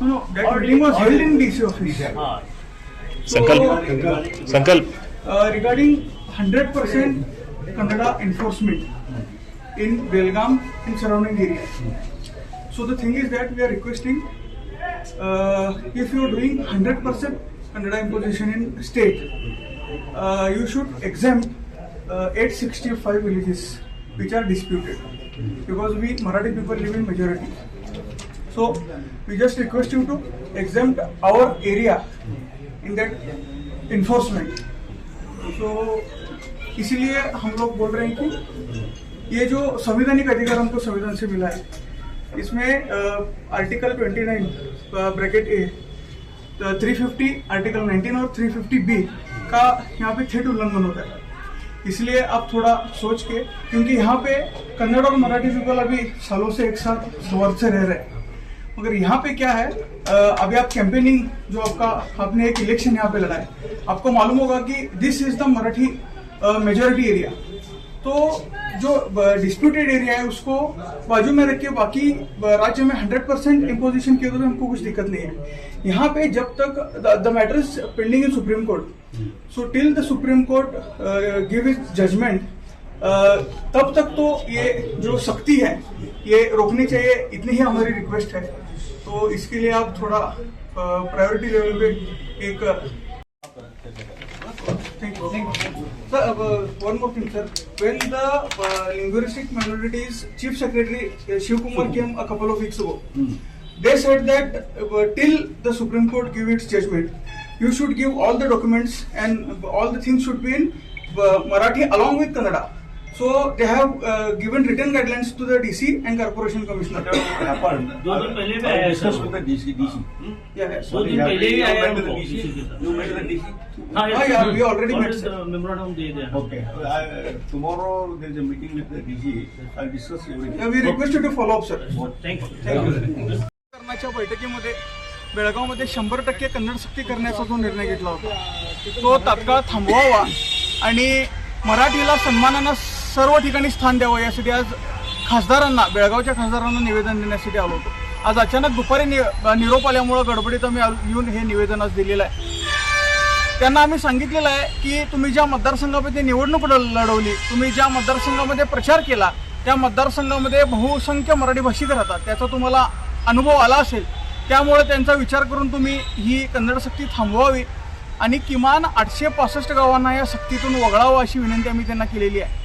No, that meeting was held in DC office. Sankalp. Uh, regarding 100% Kannada enforcement in Belgaum and surrounding areas. So the thing is that we are requesting, uh, if you are doing 100% Kannada imposition in state, uh, you should exempt 865 villages which are disputed, because we Marathi people live in majority. So we just request you to exempt our area in that enforcement. So इसीलिए हम लोग बोल रहे हैं कि ये जो संवैधानिक अधिकार हमको संविधान से मिला है इसमें आर्टिकल 29 ब्रैकेट ए 350 आर्टिकल 19 और 350 बी का यहाँ पे थेट उल्लंघन होता है इसलिए आप थोड़ा सोच के क्योंकि यहाँ पे कन्नड़ और मराठी पीपल अभी सालों से एक साथ सवर से रह रहे हैं मगर यहाँ पे क्या है अभी आप कैंपेनिंग जो आपका आपने एक इलेक्शन यहाँ पे लड़ा है आपको मालूम होगा कि this is the Marathi majority area तो जो डिस्प्यूटेड एरिया है उसको बाजू में रख के बाकी राज्य में 100 परसेंट इम्पोजिशन किया तो हमको कुछ दिक्कत नहीं है यहाँ पे जब तक the matter is pending in supreme court so till the supreme court give is judgement तब तक तो ये जो शक्ति है ये रोकनी चाहिए इतनी ही हमारी रिक्वेस्ट है तो इसके लिए आप थोड़ा प्रायोरिटी लेवल पे एक supreme court give its judgement you should give all the documents and all the things should be in Marathi along with Kannada So they have given written guidelines to they have Okay. Return Tomorrow, to the a and with the DC. I'll discuss we to follow बैठकीमध्ये बेळगावमध्ये शंभर टक्के कन्नड सक्ती करण्याचा जो निर्णय घेतला होता तो तात्काळ थांबवावा आणि मराठीला सन्मानानं सर्व ठिकाणी स्थान द्यावं यासाठी आज खासदारांना बेळगावच्या खासदारांना निवेदन देण्यासाठी आलो होतो आज अचानक दुपारी नि निरोप आल्यामुळं गडबडीत आम्ही येऊन हे निवेदन आज दिलेलं आहे त्यांना आम्ही सांगितलेलं आहे की तुम्ही ज्या मतदारसंघामध्ये निवडणूक लढवली तुम्ही ज्या मतदारसंघामध्ये प्रचार केला त्या मतदारसंघामध्ये बहुसंख्य मराठी भाषिक राहतात त्याचा तुम्हाला अनुभव आला असेल त्यामुळे त्यांचा विचार करून तुम्ही ही कन्नड सक्ती थांबवावी आणि किमान आठशे पासष्ट गावांना या सक्तीतून वगळावं अशी विनंती आम्ही त्यांना केलेली आहे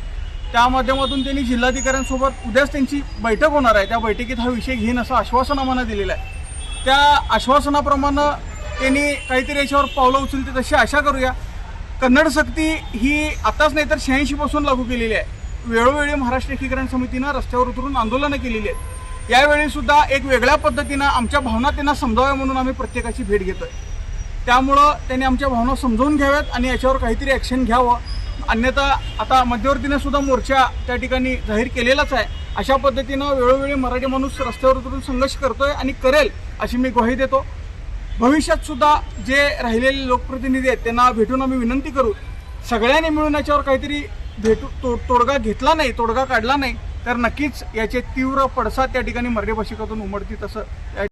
त्या माध्यमातून त्यांनी जिल्हाधिकाऱ्यांसोबत उद्याच त्यांची बैठक होणार आहे त्या बैठकीत हा विषय घेईन असं आश्वासन आम्हाला दिलेलं आहे त्या आश्वासनाप्रमाणे त्यांनी काहीतरी याच्यावर पावलं उचलते तशी आशा करूया कन्नड सक्ती ही आताच नाही तर शहाऐंशीपासून लागू केलेली आहे वेळोवेळी महाराष्ट्र एकीकरण समितीनं रस्त्यावर उतरून आंदोलनं केलेली आहेत यावेळीसुद्धा एक वेगळ्या पद्धतीनं आमच्या भावना त्यांना समजाव्या म्हणून आम्ही प्रत्येकाची भेट आहे त्यामुळं त्यांनी आमच्या भावना समजून घ्याव्यात आणि याच्यावर काहीतरी ॲक्शन घ्यावं अन्यथा आता मध्यवर्तीने सुद्धा मोर्चा त्या ठिकाणी जाहीर केलेलाच आहे अशा पद्धतीनं वेळोवेळी मराठी माणूस रस्त्यावर उतरून संघर्ष करतोय आणि करेल अशी मी ग्वाही देतो भविष्यात सुद्धा जे राहिलेले लोकप्रतिनिधी आहेत त्यांना भेटून आम्ही विनंती करू सगळ्यांनी मिळून याच्यावर काहीतरी भेटू तो तोडगा घेतला नाही तोडगा काढला नाही तर नक्कीच याचे तीव्र पडसाद त्या ठिकाणी मराठी भाषिकातून उमडतील तसं